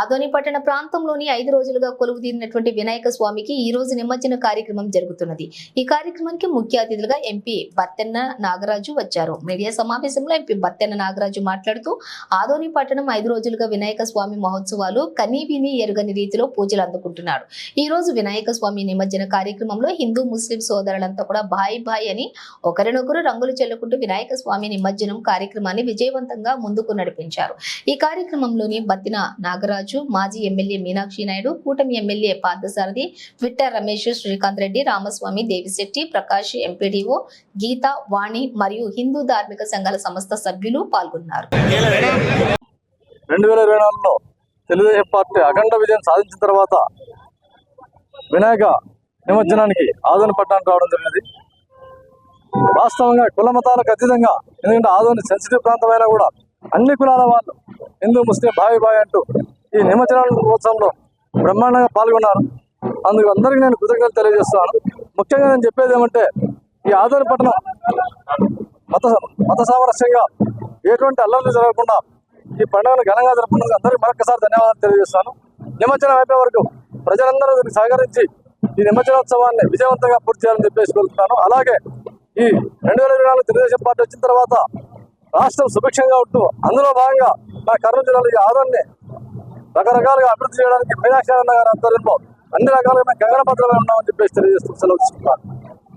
ఆదోని పట్టణ ప్రాంతంలోని ఐదు రోజులుగా కొలువు తీరినటువంటి వినాయక స్వామికి ఈ రోజు నిమజ్జన కార్యక్రమం జరుగుతున్నది. ఈ కార్యక్రమానికి ముఖ్య అతిథులుగా ఎంపీ బత్తెన్న నాగరాజు వచ్చారు. మీడియా సమావేశంలో ఎంపీ బత్తెన్న నాగరాజు మాట్లాడుతూ ఆదోని పట్టణం ఐదు రోజులుగా వినాయక స్వామి మహోత్సవాలు కనీవిని ఎరుగని రీతిలో పూజలు అందుకుంటున్నాడు. ఈ రోజు వినాయక స్వామి నిమజ్జన కార్యక్రమంలో హిందూ ముస్లిం సోదరులంతా కూడా బాయ్ బాయ్ అని ఒకరినొకరు రంగులు చెల్లుకుంటూ వినాయక స్వామి నిమజ్జనం కార్యక్రమాన్ని విజయవంతంగా ముందుకు నడిపించారు. ఈ కార్యక్రమంలోని బత్తిన నాగరాజు మాజీ ఎమ్మెల్యే మీనాక్షి నాయుడు కూటమి MLA Parthasarathi Twitter Ramesh Srikanth Reddy Ramaswamy Devisetty Prakash MPDO Geetha Vani మరియు హిందూ ధార్మిక సంఘాల సంస్థ సభ్యులు పాల్గొన్నారు. రెండు వేల ఇరవై నాలుగులో తెలుగుదేశం పార్టీ అఖండ విజయం సాధించిన తర్వాత వినాయక నిమజ్జనానికి ఆదోని పట్టణానికి రావడం జరిగింది. వాస్తవంగా కుల మతాలకు అతీతంగా ఎందుకంటే ఆదోని సెన్సిటివ్ ప్రాంతమైనా కూడా అన్ని కులాల వాళ్ళు హిందూ ముస్లిం భావి భావి అంటూ ఈ నిమజ్జన ఉత్సవంలో బ్రహ్మాండంగా పాల్గొన్నారు. అందుకు అందరికీ నేను కృతజ్ఞతలు తెలియజేస్తున్నాను. ముఖ్యంగా నేను చెప్పేది ఏమంటే ఈ ఆదోని పట్టణం మత మత సామరస్యంగా ఎటువంటి అల్లర్లు జరగకుండా ఈ పండుగను ఘనంగా జరుపుకున్నందుకు అందరికీ మరొకసారి ధన్యవాదాలు తెలియజేస్తాను నిమజ్జనం అయిపోయే వరకు ప్రజలందరూ దీనికి సహకరించి ఈ నిమజ్జనోత్సవాన్ని విజయవంతంగా పూర్తి చేయాలని చెప్పేసి కోరుతున్నాను. అలాగే ఈ రెండు వేల ఇరవై నాలుగు తెలుగుదేశం పార్టీ వచ్చిన తర్వాత రాష్ట్రం సుభిక్షంగా ఉంటూ అందులో భాగంగా మా కర్నూలు జిల్లాలో ఈ ఆదరణని రకరకాలుగా అభివృద్ధి చేయడానికి మీనాక్షి అన్న గారి ఆధ్వర్యంలో అన్ని రకాలుగా మేము గగన భద్రంగా ఉన్నామని చెప్పేసి తెలియజేస్తూ సెలవు తీసుకుంటాను